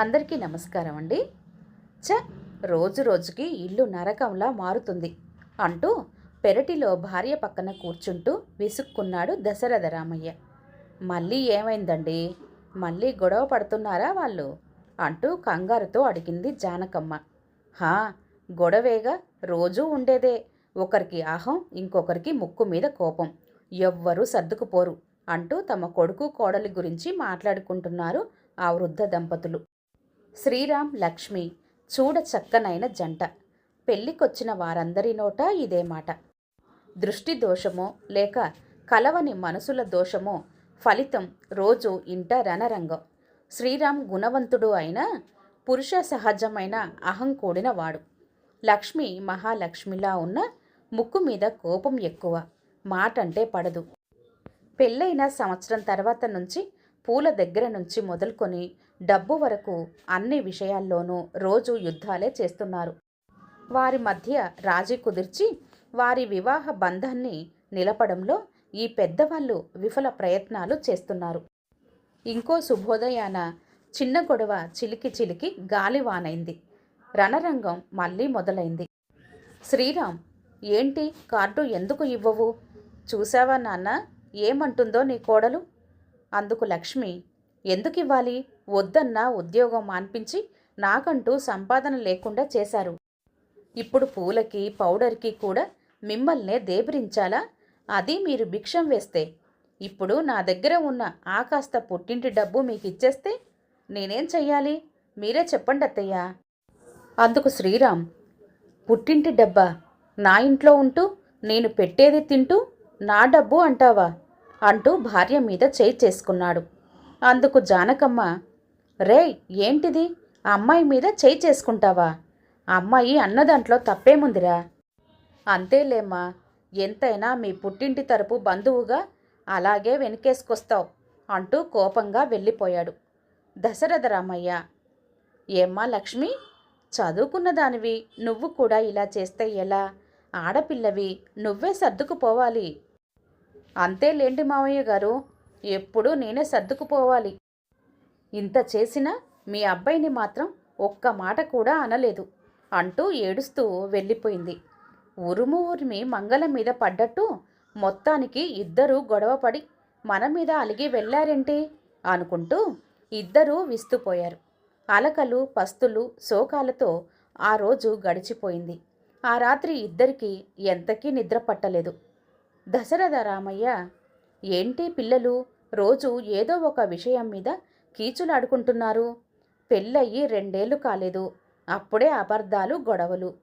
అందరికీ నమస్కారం అండి. చ రోజు రోజుకి ఇల్లు నరకంలా మారుతుంది అంటూ పెరటిలో భార్య పక్కన కూర్చుంటూ విసుక్కున్నాడు దశరథ రామయ్య. మళ్ళీ ఏమైందండి? మళ్ళీ గొడవ పడుతున్నారా వాళ్ళు? అంటూ కంగారుతో అడిగింది జానకమ్మ. హా గొడవేగా రోజూ ఉండేదే. ఒకరికి అహం ఇంకొకరికి ముక్కు మీద కోపం. ఎవ్వరూ సర్దుకుపోరు అంటూ తమ కొడుకు కోడలి గురించి మాట్లాడుకుంటున్నారు ఆ వృద్ధ దంపతులు. శ్రీరామ్ లక్ష్మి చూడ చక్కనైన జంట. పెళ్ళికొచ్చిన వారందరి నోట ఇదే మాట. దృష్టి దోషమో లేక కలవని మనసుల దోషమో ఫలితం రోజు ఇంట రణరంగం. శ్రీరామ్ గుణవంతుడు అయిన పురుష సహజమైన అహం కూడినవాడు లక్ష్మి మహాలక్ష్మిలా ఉన్న ముక్కు మీద కోపం ఎక్కువ. మాట అంటే పడదు. పెళ్ళైన సంవత్సరం తర్వాత నుంచి పూల దగ్గర నుంచి మొదలుకొని డబ్బు వరకు అన్ని విషయాల్లోనూ రోజు యుద్ధాలే చేస్తున్నారు. వారి మధ్య రాజీ కుదిర్చి వారి వివాహ బంధాన్ని నిలపడంలో ఈ పెద్దవాళ్ళు విఫల ప్రయత్నాలు చేస్తున్నారు. ఇంకో శుభోదయాన చిన్న గొడవ చిలికి చిలికి గాలివానైంది రణరంగం మళ్ళీ మొదలైంది. శ్రీరామ్ ఏంటి కార్డు ఎందుకు ఇవ్వవు? చూసావా నాన్న? ఏమంటుందో నీ కోడలు? అందుకు లక్ష్మి ఎందుకు ఇవ్వాలి వద్దన్నా ఉద్యోగం మాన్పించి నాకంటూ సంపాదన లేకుండా చేశారు. ఇప్పుడు పూలకి పౌడర్కి కూడా మిమ్మల్నే దేబరించాలా? అది మీరు భిక్షం వేస్తే ఇప్పుడు నా దగ్గర ఉన్న ఆ కాస్త పుట్టింటి డబ్బు మీకు ఇచ్చేస్తే నేనేం చెయ్యాలి? మీరే చెప్పండి అత్తయ్య. అందుకు శ్రీరామ్ పుట్టింటి డబ్బా నా ఇంట్లో ఉంటూ నేను పెట్టేది తింటూ నా డబ్బు అంటావా? అంటూ భార్య మీద చేయి చేసుకున్నాడు. అందుకు జానకమ్మ రే ఏంటిది? ఆ అమ్మాయి మీద చేయి చేసుకుంటావా? ఆ అమ్మాయి అన్నదాంట్లో తప్పేముందిరా? అంతేలేమ్మా ఎంతైనా మీ పుట్టింటి తరపు బంధువుగా అలాగే వెనకేసుకొస్తావు అంటూ కోపంగా వెళ్ళిపోయాడు. దశరథ రామయ్య ఏమ్మా లక్ష్మి? చదువుకున్న దానివి నువ్వు కూడా ఇలా చేస్తే ఎలా? ఆడపిల్లవి నువ్వే సర్దుకుపోవాలి. అంతేలేండి మావయ్య గారు ఎప్పుడూ నేనే సర్దుకుపోవాలి. ఇంత చేసినా మీ అబ్బాయిని మాత్రం ఒక్క మాట కూడా అనలేదు. అంటూ ఏడుస్తూ వెళ్ళిపోయింది. ఉరుము ఉరిమి మంగళం మీద పడ్డట్టు మొత్తానికి ఇద్దరూ గొడవపడి మన మీద అలిగి వెళ్ళారేంటి? అనుకుంటూ ఇద్దరూ విస్తుపోయారు. అలకలు పస్తులు శోకాలతో ఆ రోజు గడిచిపోయింది. ఆ రాత్రి ఇద్దరికీ ఎంతకీ నిద్ర పట్టలేదు. దశరథ రామయ్య ఏంటి పిల్లలు రోజు ఏదో ఒక విషయం మీద కీచులాడుకుంటున్నారు. పెళ్ళయి రెండేళ్ళు కాలేదు అప్పుడే అబద్ధాలు గొడవలు.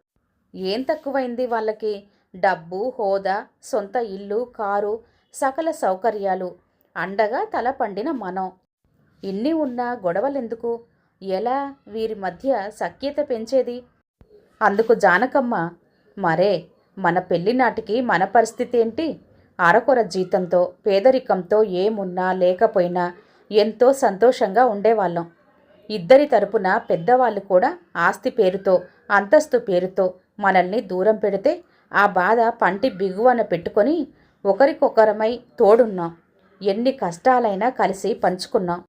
ఏం తక్కువైంది వాళ్ళకి? డబ్బు హోదా సొంత ఇల్లు కారు సకల సౌకర్యాలు. అండగా తల పండిన మనం. ఇన్ని ఉన్నా గొడవలెందుకు? ఎలా వీరి మధ్య సఖ్యత పెంచేది? అందుకు జానకమ్మ మరే మన పెళ్ళి నాటికి మన పరిస్థితి ఏంటి? అరకొర జీతంతో పేదరికంతో ఏమున్నా లేకపోయినా ఎంతో సంతోషంగా ఉండేవాళ్ళం. ఇద్దరి తరపున పెద్దవాళ్ళు కూడా ఆస్తి పేరుతో అంతస్తు పేరుతో మనల్ని దూరం పెడితే ఆ బాధ పంటి బిగువన పెట్టుకొని ఒకరికొకరమై తోడున్నాం. ఎన్ని కష్టాలైనా కలిసి పంచుకున్నాం.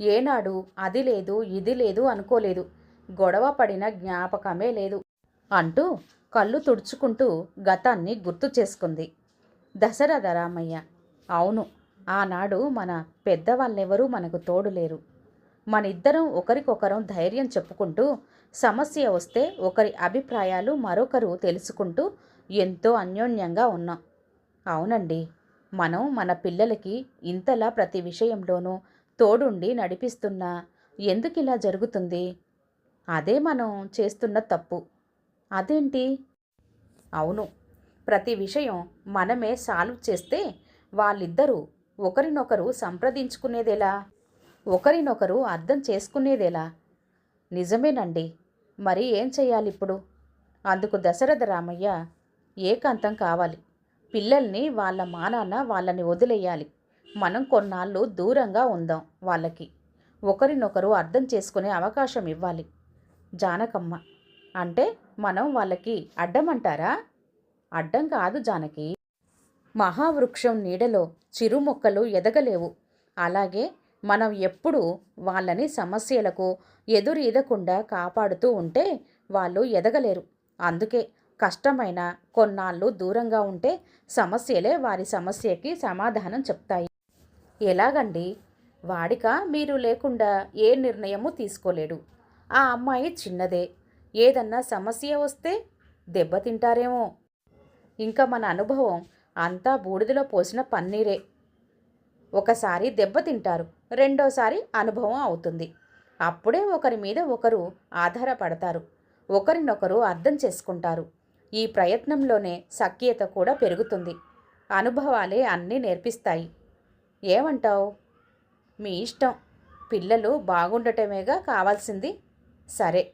ఏనాడు అది లేదు ఇది లేదు అనుకోలేదు. గొడవ పడిన జ్ఞాపకమే లేదు అంటూ కళ్ళు తుడుచుకుంటూ గతాన్ని గుర్తు చేసుకుంది. దశరథ రామయ్య అవును ఆనాడు మన పెద్దవాళ్ళెవరూ మనకు తోడులేరు మన ఇద్దరం ఒకరికొకరం ధైర్యం చెప్పుకుంటూ సమస్య వస్తే ఒకరి అభిప్రాయాలు మరొకరు తెలుసుకుంటూ ఎంతో అన్యోన్యంగా ఉన్నాం. అవునండి మనం మన పిల్లలకి ఇంతలా ప్రతి విషయంలోనూ తోడుండి నడిపిస్తున్నా ఎందుకు ఇలా జరుగుతుంది? అదే మనం చేస్తున్న తప్పు. అదేంటి? అవును. ప్రతి విషయం మనమే సాల్వ్ చేస్తే వాళ్ళిద్దరూ ఒకరినొకరు సంప్రదించుకునేదేలా? ఒకరినొకరు అర్థం చేసుకునేదేలా? నిజమేనండి. మరి ఏం చేయాలి ఇప్పుడు అందుకు దశరథ రామయ్య ఏకాంతం కావాలి. పిల్లల్ని వాళ్ళ మానాన వాళ్ళని వదిలేయాలి. మనం కొన్నాళ్ళు దూరంగా ఉందాం వాళ్ళకి. ఒకరినొకరు అర్థం చేసుకునే అవకాశం ఇవ్వాలి. జానకమ్మ అంటే మనం వాళ్ళకి అడ్డమంటారా అడ్డం కాదు జానకి. మహావృక్షం నీడలో చిరు మొక్కలు ఎదగలేవు. అలాగే మనం ఎప్పుడూ వాళ్ళని సమస్యలకు ఎదురీదకుండా కాపాడుతూ ఉంటే వాళ్ళు ఎదగలేరు. అందుకే కష్టమైన కొన్నాళ్ళు దూరంగా ఉంటే సమస్యలే వారి సమస్యకి సమాధానం చెప్తాయి. ఎలాగండి? వాడిక మీరు లేకుండా ఏ నిర్ణయము తీసుకోలేడు. ఆ అమ్మాయి చిన్నదే. ఏదన్నా సమస్య వస్తే దెబ్బతింటారేమో ఇంకా మన అనుభవం అంతా బూడిదలో పోసిన పన్నీరే. ఒకసారి దెబ్బతింటారు రెండోసారి అనుభవం అవుతుంది. అప్పుడే ఒకరి మీద ఒకరు ఆధారపడతారు ఒకరినొకరు అర్థం చేసుకుంటారు. ఈ ప్రయత్నంలోనే సఖ్యత కూడా పెరుగుతుంది. అనుభవాలే అన్నీ నేర్పిస్తాయి. ఏమంటావు? మీ ఇష్టం. పిల్లలు బాగుండటమేగా కావాల్సింది? సరే.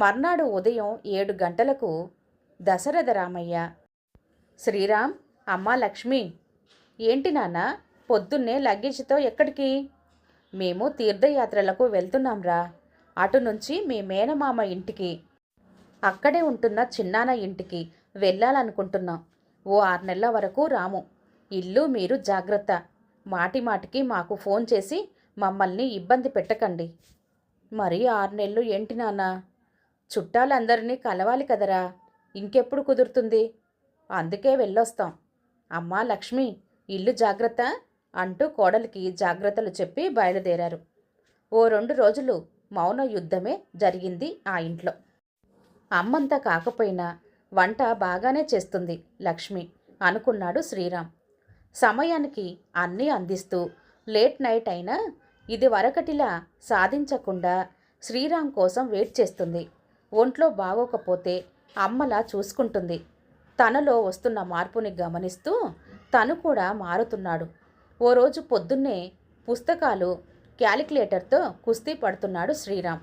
మర్నాడు ఉదయం ఏడు గంటలకు దశరథ రామయ్య శ్రీరామ్ అమ్మా లక్ష్మి ఏంటి నాన్న పొద్దున్నే లగేజ్తో ఎక్కడికి? మేము తీర్థయాత్రలకు వెళ్తున్నాంరా. అటు నుంచి మీ మేనమామ ఇంటికి అక్కడే ఉంటున్న చిన్నాన్న ఇంటికి వెళ్ళాలనుకుంటున్నాం. ఓ ఆరు నెలల వరకు రాము. ఇల్లు మీరు జాగ్రత్త. మాటి మాటికి మాకు ఫోన్ చేసి మమ్మల్ని ఇబ్బంది పెట్టకండి. మరి ఆరు నెలలు ఏంటి నాన్న? చుట్టాలందరినీ కలవాలి కదరా. ఇంకెప్పుడు కుదురుతుంది? అందుకే వెళ్ళొస్తాం. అమ్మా లక్ష్మి ఇల్లు జాగ్రత్త? అంటూ కోడలికి జాగ్రత్తలు చెప్పి బయలుదేరారు. ఓ రెండు రోజులు మౌన యుద్ధమే జరిగింది ఆ ఇంట్లో. అమ్మంతా కాకపోయినా వంట బాగానే చేస్తుంది లక్ష్మి అనుకున్నాడు శ్రీరామ్. సమయానికి అన్నీ అందిస్తూ లేట్ నైట్ అయినా ఇది వరకటిలా సాధించకుండా శ్రీరామ్ కోసం వెయిట్ చేస్తుంది. ఒంట్లో బాగోకపోతే అమ్మలా చూసుకుంటుంది. తనలో వస్తున్న మార్పుని గమనిస్తూ తను కూడా మారుతున్నాడు. ఓ రోజు పొద్దున్నే పుస్తకాలు క్యాలిక్యులేటర్తో కుస్తీ పడుతున్నాడు శ్రీరామ్.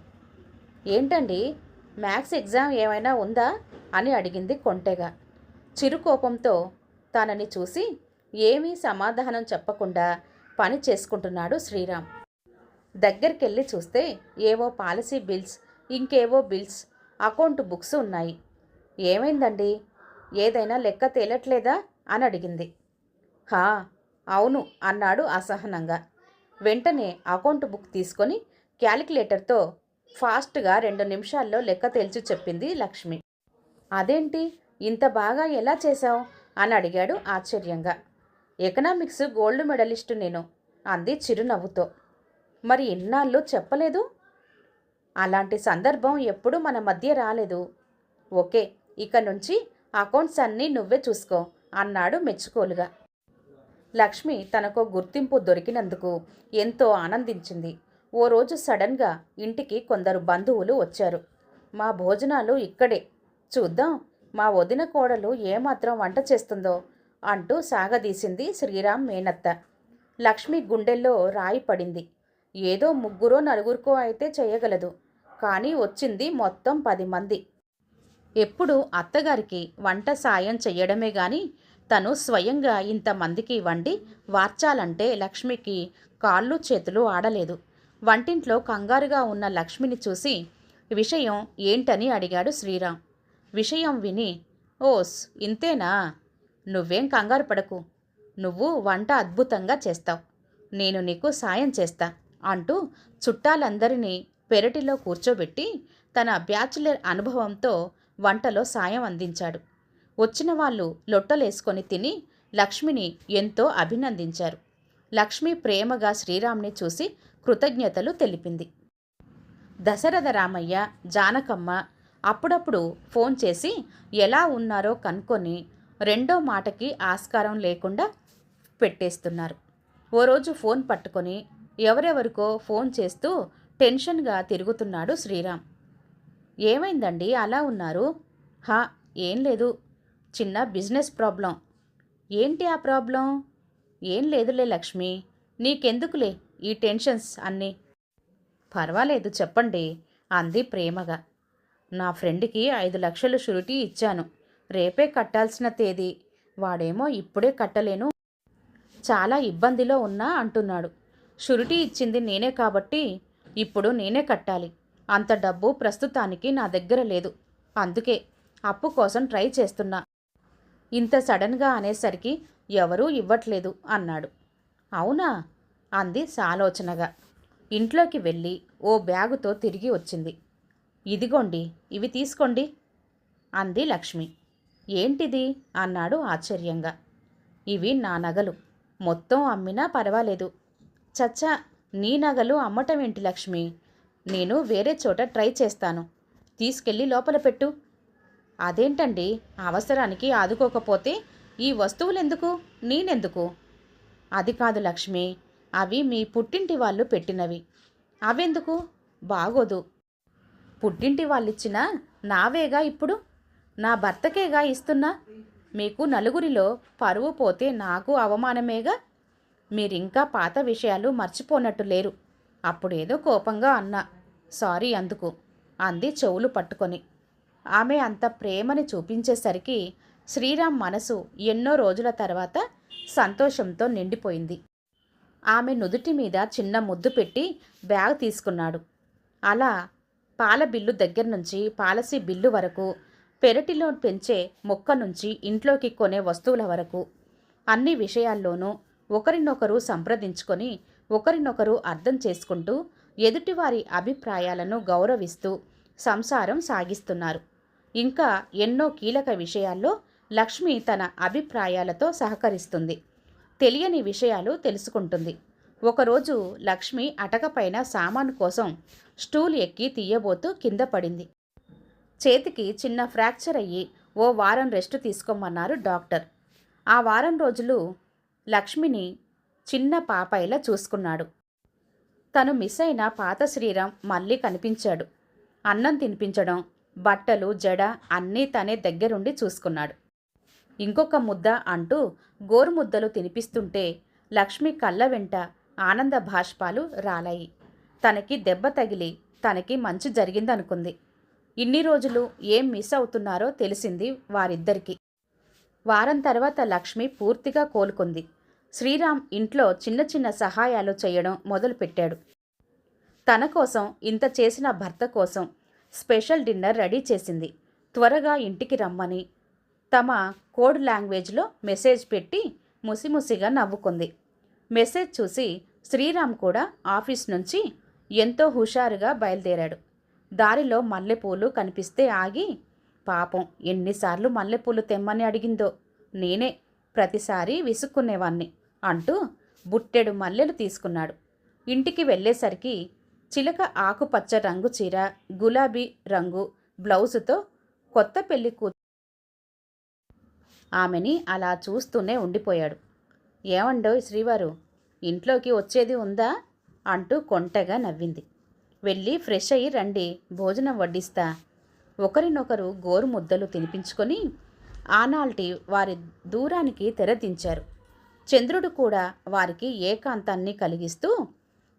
ఏంటండి మ్యాథ్స్ ఎగ్జామ్ ఏమైనా ఉందా? అని అడిగింది కొంటెగా. చిరుకోపంతో తనని చూసి ఏమీ సమాధానం చెప్పకుండా పని చేసుకుంటున్నాడు శ్రీరామ్. దగ్గరికెళ్ళి చూస్తే ఏవో పాలసీ బిల్స్ ఇంకేవో బిల్స్ అకౌంట్ బుక్స్ ఉన్నాయి. ఏమైందండి? ఏదైనా లెక్క తేలట్లేదా? అని అడిగింది. హా అవును అన్నాడు అసహనంగా. వెంటనే అకౌంట్ బుక్ తీసుకొని క్యాలిక్యులేటర్తో ఫాస్ట్గా రెండు నిమిషాల్లో లెక్క తేల్చి చెప్పింది లక్ష్మి. అదేంటి? ఇంత బాగా ఎలా చేశావు? అని అడిగాడు ఆశ్చర్యంగా. ఎకనామిక్స్ గోల్డ్ మెడలిస్టు నేను అంది చిరునవ్వుతో. మరి ఇన్నాళ్ళు చెప్పలేదు? అలాంటి సందర్భం ఎప్పుడూ మన మధ్య రాలేదు. ఓకే ఇక నుంచి అకౌంట్స్ అన్నీ నువ్వే చూసుకో అన్నాడు మెచ్చుకోలుగా. లక్ష్మి తనకు గుర్తింపు దొరికినందుకు ఎంతో ఆనందించింది. ఓ రోజు సడన్గా ఇంటికి కొందరు బంధువులు వచ్చారు. మా భోజనాలు ఇక్కడే. చూద్దాం మా వదిన కోడలు ఏమాత్రం వంట చేస్తుందో అంటూ సాగదీసింది శ్రీరామ్ మేనత్త. లక్ష్మి గుండెల్లో రాయి పడింది. ఏదో ముగ్గురో నలుగురికో అయితే చేయగలదు. కానీ వచ్చింది మొత్తం పది మంది. ఎప్పుడు అత్తగారికి వంట సాయం చెయ్యడమే గాని తను స్వయంగా ఇంతమందికి వండి వార్చాలంటే లక్ష్మికి కాళ్ళు చేతులు ఆడలేదు. వంటింట్లో కంగారుగా ఉన్న లక్ష్మిని చూసి విషయం ఏంటని అడిగాడు శ్రీరామ్. విషయం విని ఓస్ ఇంతేనా? నువ్వేం కంగారు పడకు. నువ్వు వంట అద్భుతంగా చేస్తావు. నేను నీకు సాయం చేస్తా అంటూ చుట్టాలందరినీ పెరటిలో కూర్చోబెట్టి తన బ్యాచులర్ అనుభవంతో వంటలో సాయం అందించాడు. వచ్చిన వాళ్ళు లొట్టలేసుకొని తిని లక్ష్మిని ఎంతో అభినందించారు. లక్ష్మి ప్రేమగా శ్రీరామ్ని చూసి కృతజ్ఞతలు తెలిపింది. దశరథ రామయ్య జానకమ్మ అప్పుడప్పుడు ఫోన్ చేసి ఎలా ఉన్నారో కనుక్కొని రెండో మాటకి ఆస్కారం లేకుండా పెట్టేస్తున్నారు. ఓ రోజు ఫోన్ పట్టుకొని ఎవరెవరికో ఫోన్ చేస్తూ టెన్షన్గా తిరుగుతున్నాడు శ్రీరామ్. ఏమైందండి? అలా ఉన్నారు? హా ఏం లేదు. చిన్న బిజినెస్ ప్రాబ్లం. ఏంటి ఆ ప్రాబ్లం? ఏం లేదులే లక్ష్మి. నీకెందుకులే ఈ టెన్షన్స్ అన్నీ? పర్వాలేదు చెప్పండి అంది ప్రేమగా. నా ఫ్రెండ్కి ఐదు లక్షలు షూరిటీ ఇచ్చాను. రేపే కట్టాల్సిన తేదీ. వాడేమో ఇప్పుడే కట్టలేను. చాలా ఇబ్బందిలో ఉన్నా అంటున్నాడు. షూరిటీ ఇచ్చింది నేనే కాబట్టి ఇప్పుడు నేనే కట్టాలి. అంత డబ్బు ప్రస్తుతానికి నా దగ్గర లేదు. అందుకే అప్పు కోసం ట్రై చేస్తున్నా. ఇంత సడన్గా అనేసరికి ఎవరూ ఇవ్వట్లేదు అన్నాడు. అవునా? అంది సాలోచనగా. ఇంట్లోకి వెళ్ళి ఓ బ్యాగుతో తిరిగి వచ్చింది. ఇదిగోండి ఇవి తీసుకోండి అంది లక్ష్మి. ఏంటిది? అన్నాడు ఆశ్చర్యంగా. ఇవి నా నగలు. మొత్తం అమ్మినా పర్వాలేదు. చచ్చా నీ నగలు అమ్మటం ఏంటి లక్ష్మి? నేను వేరే చోట ట్రై చేస్తాను. తీసుకెళ్ళి లోపల పెట్టు. అదేంటండి? అవసరానికి ఆదుకోకపోతే ఈ వస్తువులెందుకు? నేనెందుకు? అది కాదు లక్ష్మి అవి మీ పుట్టింటి వాళ్ళు పెట్టినవి. అవెందుకు? బాగోదు. పుట్టింటి వాళ్ళిచ్చిన నావేగా ఇప్పుడు? నా భర్తకేగా ఇస్తున్నా? మీకు నలుగురిలో పరువు పోతే నాకు అవమానమేగా? మీరింకా పాత విషయాలు మర్చిపోనట్టు లేరు. అప్పుడేదో కోపంగా అన్నా. సారీ అందుకు అంది చెవులు పట్టుకొని. ఆమె అంత ప్రేమని చూపించేసరికి శ్రీరామ్ మనసు ఎన్నో రోజుల తర్వాత సంతోషంతో నిండిపోయింది. ఆమె నుదుటి మీద చిన్న ముద్దు పెట్టి బ్యాగ్ తీసుకున్నాడు. అలా పాల బిల్లు దగ్గర నుంచి పాలసీ బిల్లు వరకు పెరటిలో పెంచే మొక్క నుంచి ఇంట్లోకి కొనే వస్తువుల వరకు అన్ని విషయాల్లోనూ ఒకరినొకరు సంప్రదించుకొని ఒకరినొకరు అర్థం చేసుకుంటూ ఎదుటివారి అభిప్రాయాలను గౌరవిస్తూ సంసారం సాగిస్తున్నారు. ఇంకా ఎన్నో కీలక విషయాల్లో లక్ష్మి తన అభిప్రాయాలతో సహకరిస్తుంది. తెలియని విషయాలు తెలుసుకుంటుంది. ఒకరోజు లక్ష్మి అటకపైన సామాను కోసం స్టూల్ ఎక్కి తీయబోతూ కింద పడింది. చేతికి చిన్న ఫ్రాక్చర్ అయ్యి ఓ వారం రెస్ట్ తీసుకోమన్నారు డాక్టర్. ఆ వారం రోజులు లక్ష్మిని చిన్న పాపాయిలా చూసుకున్నాడు. తను మిస్ అయిన పాత శ్రీరామ్ మళ్ళీ కనిపించాడు. అన్నం తినిపించడం బట్టలు జడ అన్నీ తనే దగ్గరుండి చూసుకున్నాడు. ఇంకొక ముద్ద అంటూ గోరుముద్దలు తినిపిస్తుంటే లక్ష్మి కళ్ళ వెంట ఆనంద భాష్పాలు రాలాయి. తనకి దెబ్బ తగిలి తనకి మంచి జరిగిందనుకుంది. ఇన్ని రోజులు ఏం మిస్ అవుతున్నారో తెలిసింది వారిద్దరికీ. వారం తర్వాత లక్ష్మి పూర్తిగా కోలుకుంది. శ్రీరామ్ ఇంట్లో చిన్న చిన్న సహాయాలు చేయడం మొదలుపెట్టాడు. తన కోసం ఇంత చేసిన భర్త కోసం స్పెషల్ డిన్నర్ రెడీ చేసింది. త్వరగా ఇంటికి రమ్మని తమ కోడ్ లాంగ్వేజ్లో మెసేజ్ పెట్టి ముసిముసిగా నవ్వుకుంది. మెసేజ్ చూసి శ్రీరామ్ కూడా ఆఫీస్ నుంచి ఎంతో హుషారుగా బయలుదేరాడు. దారిలో మల్లెపూలు కనిపిస్తే ఆగి పాపం ఎన్నిసార్లు మల్లెపూలు తెమ్మని అడిగిందో? నేనే ప్రతిసారి విసుక్కునేవాణ్ణి. అంటూ బుట్టెడు మల్లెలు తీసుకున్నాడు. ఇంటికి వెళ్ళేసరికి చిలక ఆకుపచ్చ రంగు చీర గులాబీ రంగు బ్లౌజుతో కొత్త పెళ్ళి కూ ఆమెని అలా చూస్తూనే ఉండిపోయాడు. ఏమండో శ్రీవారు ఇంట్లోకి వచ్చేది ఉందా? అంటూ కొంటగా నవ్వింది. వెళ్ళి ఫ్రెష్ అయ్యి రండి భోజనం వడ్డిస్తా. ఒకరినొకరు గోరు ముద్దలు తినిపించుకొని ఆనాల్టి వారి దూరానికి తెరదించారు చంద్రుడు కూడా వారికి ఏకాంతాన్ని కలిగిస్తూ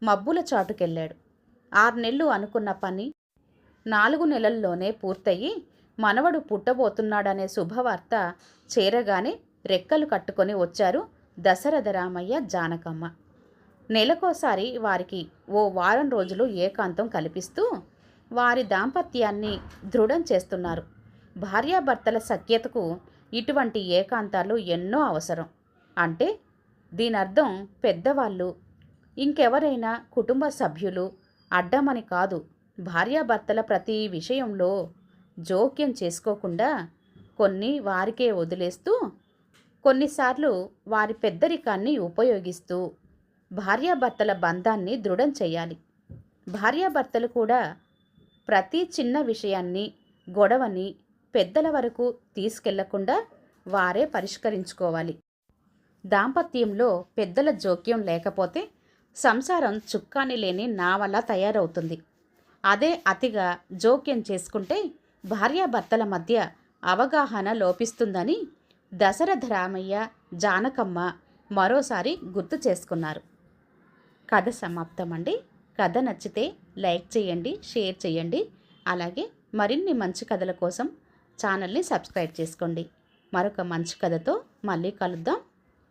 మబ్బుల చాటుకెళ్ళాడు. ఆరు నెలలు అనుకున్న పని నాలుగు నెలల్లోనే పూర్తయి మనవడు పుట్టబోతున్నాడనే శుభవార్త చేరగానే రెక్కలు కట్టుకొని వచ్చారు దశరథ రామయ్య జానకమ్మ. నెలకోసారి వారికి ఓ వారం రోజులు ఏకాంతం కల్పిస్తూ వారి దాంపత్యాన్ని దృఢం చేస్తున్నారు. భార్యాభర్తల సఖ్యతకు ఇటువంటి ఏకాంతాలు ఎన్నో అవసరం. అంటే దీని అర్థం పెద్దవాళ్ళు. ఇంకెవరైనా కుటుంబ సభ్యులు అడ్డమని కాదు. భార్యాభర్తల ప్రతి విషయంలో జోక్యం చేసుకోకుండా కొన్ని వారికే వదిలేస్తూ కొన్నిసార్లు వారి పెద్దరికాన్ని ఉపయోగిస్తూ భార్యాభర్తల బంధాన్ని దృఢం చేయాలి. భార్యాభర్తలు కూడా ప్రతి చిన్న విషయాన్ని గొడవని పెద్దల వరకు తీసుకెళ్ళకుండా వారే పరిష్కరించుకోవాలి. దాంపత్యంలో పెద్దల జోక్యం లేకపోతే సంసారం చుక్కాని లేని నావలా తయారవుతుంది. అదే అతిగా జోక్యం చేసుకుంటే భార్యాభర్తల మధ్య అవగాహన లోపిస్తుందని దశరథ రామయ్య జానకమ్మ మరోసారి గుర్తు చేసుకున్నారు. కథ సమాప్తం అండి కథ నచ్చితే లైక్ చేయండి షేర్ చేయండి. అలాగే మరిన్ని మంచి కథల కోసం ఛానల్ని సబ్స్క్రైబ్ చేసుకోండి. మరొక మంచి కథతో మళ్ళీ కలుద్దాం.